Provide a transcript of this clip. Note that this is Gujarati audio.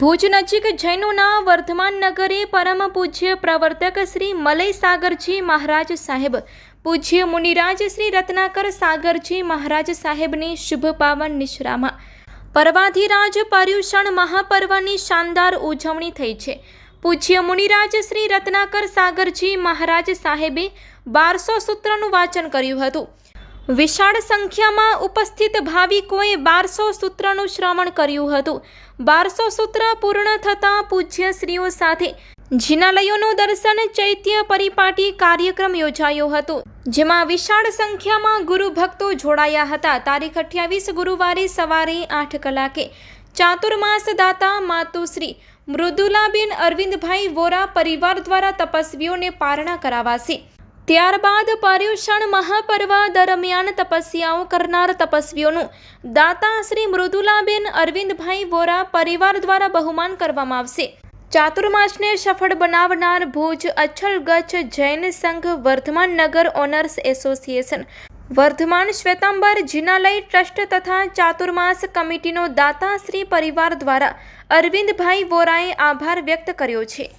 ભુજ નજીક જૈનોના વર્ધમાન નગરે પરમ પૂજ્ય પ્રવર્તક શ્રી મલય સાગરજી મહારાજ સાહેબ. પૂજ્ય મુનિરાજ શ્રી રત્નાકર સાગરજી મહારાજ સાહેબની શુભ પાવન નિશ્રામાં પર્વાધિરાજ પર્યુષણ મહાપર્વની શાનદાર ઉજવણી થઈ છે. પૂજ્ય મુનિરાજ શ્રી રત્નાકર સાગરજી મહારાજ સાહેબે બારસો સૂત્રનું વાંચન કર્યું હતું. વિશાળ સંખ્યામાં ઉપસ્થિત ભાવિકોએ બારસો સૂત્રનું શ્રવણ કર્યું હતું. બારસો સૂત્ર પૂર્ણ થતાં પૂજ્ય શ્રીઓ સાથે જિનાલયોનું દર્શન, ચૈત્ય પરિપાટી કાર્યક્રમ યોજાયો હતો, જેમાં વિશાળ સંખ્યામાં ગુરુ ભક્તો જોડાયા હતા. તારીખ અઠ્યાવીસ ગુરુવારે સવારે આઠ કલાકે ચાતુર્માસ દાતા માતુશ્રી મૃદુલાબેન અરવિંદભાઈ વોરા પરિવાર દ્વારા તપસ્વીઓને પારણા કરાવાશે. ત્યારબાદ પર્યુષણ મહાપર્વ દરમિયાન તપસ્યાઓ કરનાર તપસ્વીઓનું દાતા શ્રી મૃદુલાબેન અરવિંદભાઈ વોરા પરિવાર દ્વારા બહુમાન કરવામાં આવશે. ચાતુર્માસને સફળ બનાવનાર Bhuj અચ્છલ ગચ્છ Jain Sangh Vardhaman Nagar owners association. Vardhaman Shwetambar Jinalay trust તથા ચાતુર્માસ કમિટીનો દાતાશ્રી પરિવાર દ્વારા અરવિંદભાઈ વોરાએ આભાર વ્યક્ત કર્યો છે.